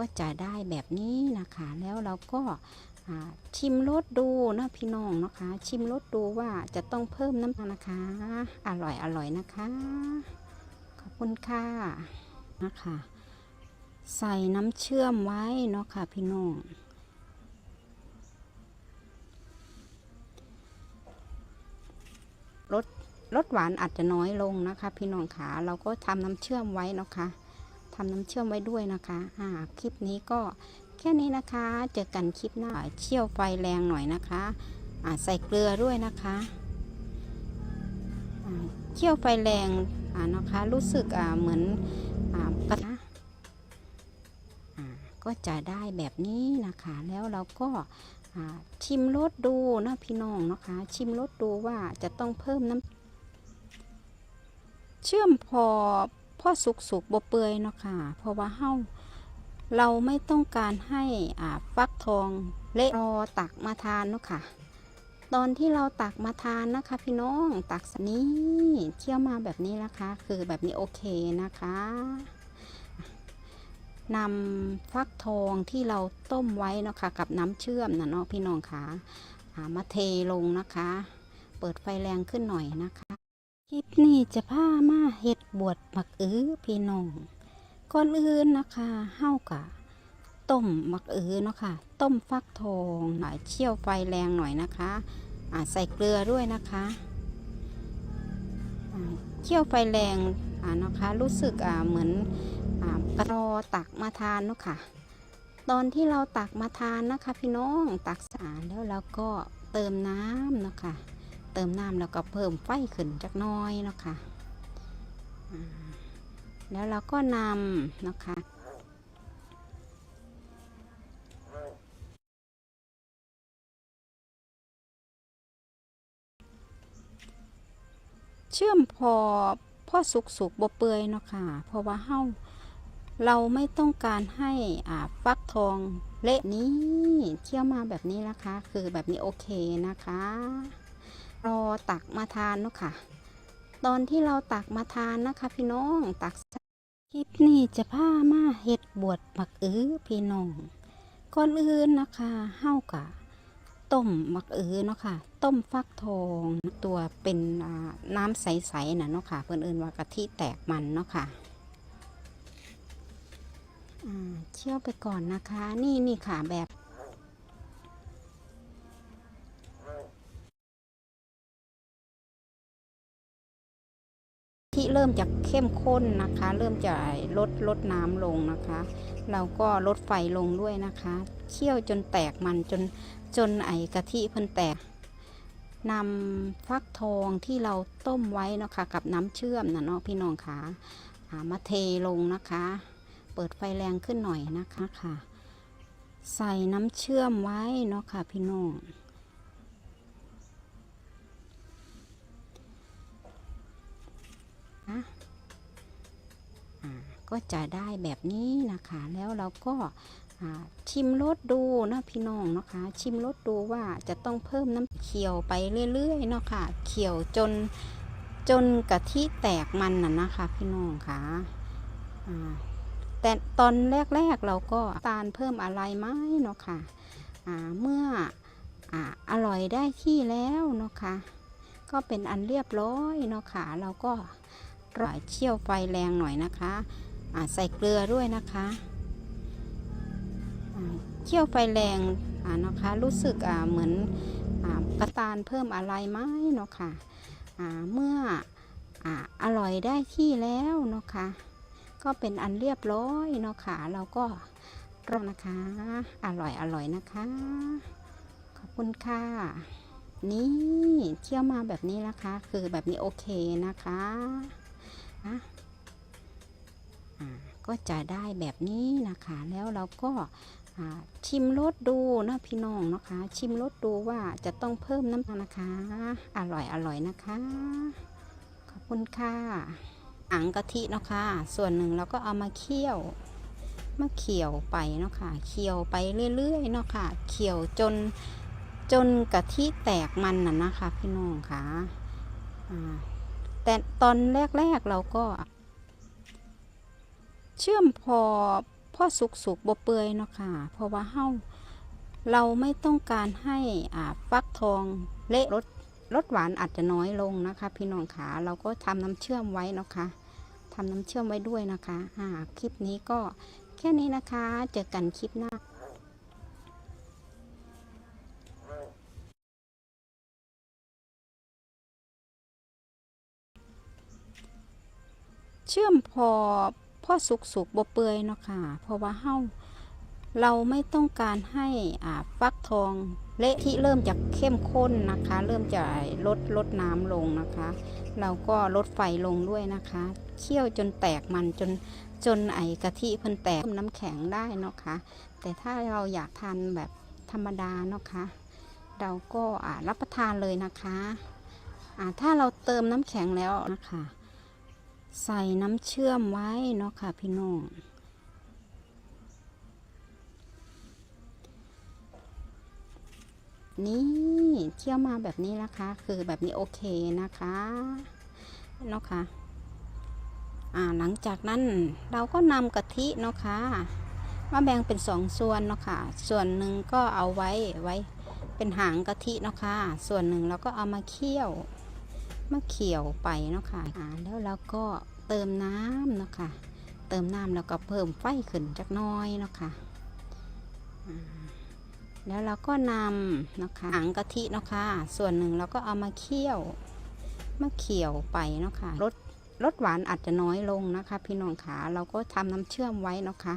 ก็จะได้แบบนี้นะคะ แล้วเราก็ชิมรสดูนะพี่น้องนะคะ ชิมรสดูว่าจะต้องเพิ่มน้ำตาลนะคะ อร่อยอร่อยนะคะ ขอบคุณค่ะนะคะ ใส่น้ำเชื่อมไว้เนาะค่ะพี่น้องรสรสหวานอาจจะน้อยลงนะคะ พี่น้องขาเราก็ทำน้ำเชื่อมไว้นะคะ ทำน้ำเชื่อมไว้ด้วยนะคะอ่าคลิปนี้ก็แค่นี้นะคะ เจอกันคลิปหน้าเชี่ยวไฟแรงหน่อยนะคะอ่าใส่เกลือด้วยนะคะอ่าเชี่ยวไฟแรงอ่านะคะ รู้สึกอ่าเหมือนอ่ากระทะอ่าก็จะได้แบบนี้นะคะ แล้วเราก็ชิมรสดูนะพี่น้องนะคะ ชิมรสดูว่าจะต้องเพิ่มน้ำเชื่อมพอ พ่อสุกสุกบ่เปื่อยเนาะค่ะ เพราะว่าเฮาเราไม่ต้องการให้อ่าฟักทองเละรอตักมาทานเนาะค่ะ ตอนที่เราตักมาทานนะคะ พี่น้องตักสนี้เคี่ยวมาแบบนี้นะคะ คือแบบนี้โอเคนะคะนำฟักทองที่เราต้มไว้เนาะค่ะกับน้ำเชื่อมนะเนาะพี่น้องคะอ่ามาเทลงนะคะ เปิดไฟแรงขึ้นหน่อยนะคะ คลิปนี้จะพามาเห็ดบวชมักอื้อพี่น้องก่อนอื่นนะคะเฮากะต้มมักอื้อเนาะค่ะต้มฟักทองหน่อยเชี่ยวไฟแรงหน่อยนะคะอ่าใส่เกลือด้วยนะคะเชี่ยวไฟแรงอ่านะคะรู้สึกอ่าเหมือนอ่ากรอตักมาทานเนาะค่ะตอนที่เราตักมาทานนะคะ พี่น้องตักสะอาดแล้วเราก็เติมน้ำเนาะค่ะ เติมน้ำแล้วก็เพิ่มไฟขึ้นจักน้อยเนาะค่ะอ่าแล้วเราก็นำเนาะค่ะเชื่อมพอพ่อสุกสุกบ่เปื่อยเนาะค่ะ เพราะว่าเฮาเราไม่ต้องการให้อ่าฟักทองเละนี้เคี่ยวมาแบบนี้นะคะ คือแบบนี้โอเคนะคะ รอตักมาทานเนาะค่ะ ตอนที่เราตักมาทานนะคะ พี่น้องตักคลิปนี้จะพามาเฮ็ดบวชมักอื้อพี่น้องก่อนอื่นนะคะเฮากะต้มมักเอือเนาะค่ะ ต้มฟักทองตัวเป็นน้ำใสๆนะเนาะค่ะ เพื่อนเอินว่ากะทิแตกมันเนาะค่ะอ่าเคี่ยวไปก่อนนะคะ นี่นี่ค่ะแบบ เริ่มจากเข้มข้นนะคะ เริ่มจะลดลดน้ำลงนะคะ เราก็ลดไฟลงด้วยนะคะเคี่ยวจนแตกมันจนจนไอกะทิเพิ่นแตกนำฟักทองที่เราต้มไว้นะคะกับน้ำเชื่อมนะเนาะพี่น้องคะอ่ามาเทลงนะคะ เปิดไฟแรงขึ้นหน่อยนะคะค่ะ ใส่น้ำเชื่อมไว้เนาะค่ะพี่น้อง นะก็จะได้แบบนี้นะคะ แล้วเราก็ชิมรสดูนะพี่น้องนะคะ ชิมรสดูว่าจะต้องเพิ่มน้ำเคี่ยวไปเรื่อยๆเนาะค่ะเคี่ยวจนจนกะทิแตกมันน่ะนะคะ พี่น้องค่ะอ่าแต่ตอนแรกๆเราก็ตาลเพิ่มอะไรไหมเนาะค่ะอ่าเมื่อออร่อยได้ที่แล้วเนาะค่ะก็เป็นอันเรียบร้อยเนาะค่ะเราก็ รอเชี่ยวไฟแรงหน่อยนะคะใส่เกลือด้วยนะคะเคี่ยวไฟแรงนะคะ รู้สึกเหมือนอกระตาลเพิ่มอะไรไหมเนาะค่ะอ่าเมื่อออร่อยได้ที่แล้วเนาะค่ะก็เป็นอันเรียบร้อยเนาะค่ะเราก็รอนะคะ อร่อยอร่อยนะคะ ขอบคุณค่ะนี่เคี่ยวมาแบบนี้นะคะ คือแบบนี้โอเคนะคะ นะก็จะได้แบบนี้นะคะ แล้วเราก็ชิมรสดูนะพี่น้องนะคะ ชิมรสดูว่าจะต้องเพิ่มน้ำตาลนะคะ อร่อยอร่อยนะคะ ขอบคุณค่ะอังกะทินะคะ ส่วนหนึ่งเราก็เอามาเคี่ยวมาเคี่ยวไปเนาะค่ะเคี่ยวไปเรื่อยๆเนาะค่ะเคี่ยวจนจนกะทิแตกมันน่ะนะคะ พี่น้องค่ะอ่า แต่ตอนแรก ๆ เราก็ เชื่อมพอพ่อสุกสุกบ่เปื่อยเนาะค่ะ เพราะว่าเฮาเราไม่ต้องการให้อ่าฟักทองเละรสรสหวานอาจจะน้อยลงนะคะ พี่น้องขาเราก็ทำน้ำเชื่อมไว้เนาะคะทำน้ำเชื่อมไว้ด้วยนะคะ อ่า คลิปนี้ก็แค่นี้นะคะ เจอกันคลิปหน้า เชื่อมพอพ่อสุกสุกบ่เปื่อยเนาะค่ะ เพราะว่าเฮาเราไม่ต้องการให้อ่าฟักทองเละที่เริ่มจากเข้มข้นนะคะ เริ่มจะลดลดน้ำลงนะคะ เราก็ลดไฟลงด้วยนะคะเคี่ยวจนแตกมันจนจนไอกะทิเพิ่นแตกน้ำแข็งได้เนาะค่ะแต่ถ้าเราอยากทานแบบธรรมดาเนาะค่ะเราก็อ่ารับประทานเลยนะคะอ่าถ้าเราเติมน้ำแข็งแล้วนะคะ ใส่น้ำเชื่อมไว้เนาะค่ะพี่น้อง นี่เคี่ยวมาแบบนี้นะคะ คือแบบนี้โอเคนะคะเนาะค่ะอ่าหลังจากนั้นเราก็นำกะทิเนาะค่ะมาแบ่งเป็นสองส่วนเนาะค่ะ ส่วนหนึ่งก็เอาไว้ไว้เป็นหางกะทิเนาะค่ะ ส่วนหนึ่งเราก็เอามาเคี่ยว มาเขียวไปเนาะค่ะอ่าแล้วเราก็เติมน้ำเนาะค่ะ เติมน้ำแล้วก็เพิ่มไฟขึ้นจักน้อยเนาะค่ะอ่าแล้วเราก็นำเนาะค่ะหางกะทิเนาะค่ะ ส่วนหนึ่งเราก็เอามาเคี่ยวมาเขี่ยวไปเนาะค่ะรสรสหวานอาจจะน้อยลงนะคะ พี่น้องขาเราก็ทำน้ำเชื่อมไว้เนาะค่ะ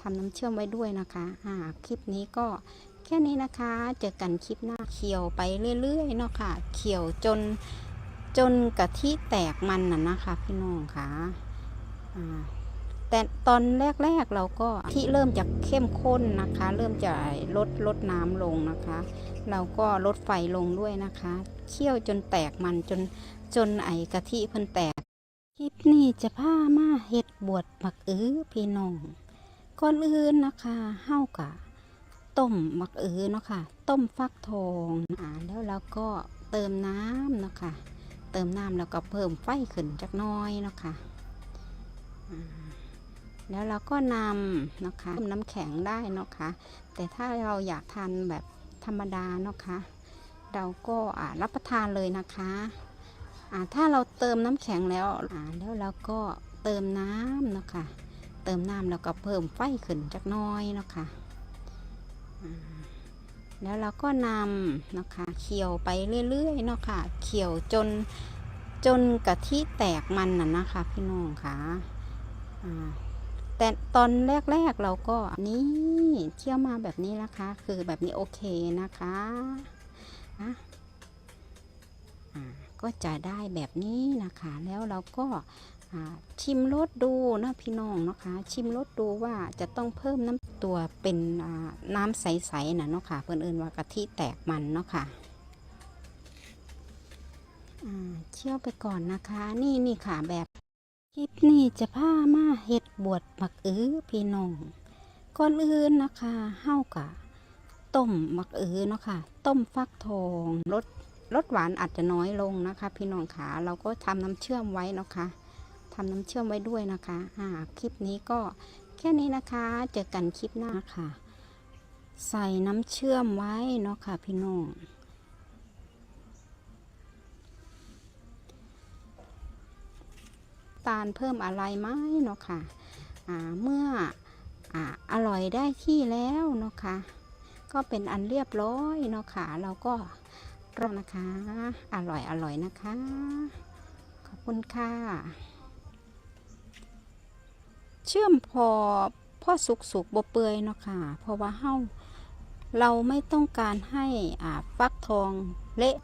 ทำน้ำเชื่อมไว้ด้วยนะคะอ่าคลิปนี้ก็แค่นี้นะคะ เจอกันคลิปหน้าเคี่ยวไปเรื่อยๆเนาะค่ะเคี่ยวจน จนกะทิแตกมันน่ะนะคะพี่น้องค่ะอ่าแต่ตอนแรกๆเราก็ที่เริ่มจากเข้มข้นนะคะ เริ่มจะลดลดน้ำลงนะคะ เราก็ลดไฟลงด้วยนะคะเคี่ยวจนแตกมันจนจนไอกะทิเพิ่นแตกคลิปนี้จะพามาเฮ็ดบวชมักอื้อพี่น้องก่อนอื่นนะคะเฮากะต้มมักอื้อเนาะค่ะต้มฟักทองอ่าแล้วเราก็เติมน้ำเนาะค่ะ เติมน้ำแล้วก็เพิ่มไฟขึ้นจักน้อยเนาะค่ะอ่าแล้วเราก็นำนะคะเพิ่มน้ำแข็งได้เนาะค่ะแต่ถ้าเราอยากทานแบบธรรมดาเนาะค่ะเราก็รับประทานเลยนะคะถ้าเราเติมน้ำแข็งแล้วแล้วเราก็เติมน้ำเนาะค่ะเติมน้ำแล้วก็เพิ่มไฟขึ้นจักน้อยเนาะค่ะอ่า แล้วเราก็นำนะคะเคี่ยวไปเรื่อยๆเนาะค่ะเคี่ยวจนจนกะทิแตกมันน่ะนะคะพี่น้องค่ะอ่าแต่ตอนแรกๆเราก็นี่เคี่ยวมาแบบนี้นะคะ คือแบบนี้โอเคนะคะอะก็จะได้แบบนี้นะคะ แล้วเราก็ชิมรสดูนะพี่น้องนะคะ ชิมรสดูว่าจะต้องเพิ่มน้ำ ตัวเป็นน้ำใสๆนะเนาะค่ะ เพื่อนเอินว่ากะทิแตกมันเนาะค่ะอ่าเคี่ยวไปก่อนนะคะ นี่นี่ค่ะแบบคลิปนี้จะพามาเฮ็ดบวชมักอื้อพี่น้องก่อนอื่นนะคะเฮากะต้มมักอื้อเนาะค่ะ ต้มฟักทองรสรสหวานอาจจะน้อยลงนะคะ พี่น้องขาเราก็ทำน้ำเชื่อมไว้เนาะค่ะทำน้ำเชื่อมไว้ด้วยนะคะ อ่า คลิปนี้ก็ แค่นี้นะคะ เจอกันคลิปหน้าค่ะ ใส่น้ำเชื่อมไว้เนาะค่ะพี่น้องตาลเพิ่มอะไรไหมเนาะค่ะอ่าเมื่อออร่อยได้ที่แล้วเนาะค่ะก็เป็นอันเรียบร้อยเนาะค่ะเราก็รอนะคะ อร่อยอร่อยนะคะ ขอบคุณค่ะ เชื่อมพอพ่อสุกสุกบ่เปื่อยเนาะค่ะ เพราะว่าเฮาเราไม่ต้องการให้อ่าฟักทองเละ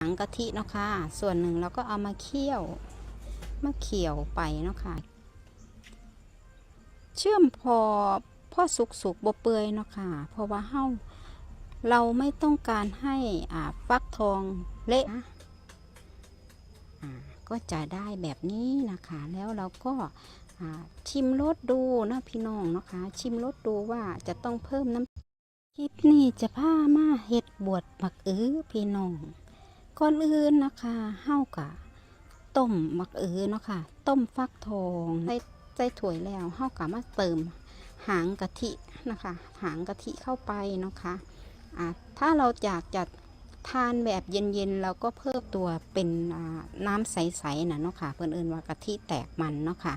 หางกะทิเนาะค่ะ ส่วนหนึ่งเราก็เอามาเคี่ยว มาเขี่ยวไปเนาะค่ะ เชื่อมพอพ่อสุกสุกบ่เปื่อยเนาะค่ะ เพราะว่าเฮา เราไม่ต้องการให้อ่าฟักทองเละนะอ่าก็จะได้แบบนี้นะคะ แล้วเราก็อ่าชิมรสดูนะพี่น้องนะคะ ชิมรสดูว่าจะต้องเพิ่มน้ำคลิปนี้จะพามาเฮ็ดบวชมักอื้อพี่น้องก่อนอื่นนะคะเฮากะต้มมักเอือเนาะค่ะต้มฟักทองใส่ใส่ถ้วยแล้วเฮากะมาเติมหางกะทินะคะ หางกะทิเข้าไปเนาะค่ะอ่า ถ้าเราอยากจะทานแบบเย็นๆ เราก็เพิ่มตัวเป็นน้ำใสๆนะเนาะค่ะ เพื่อนเอินว่ากะทิแตกมันเนาะค่ะ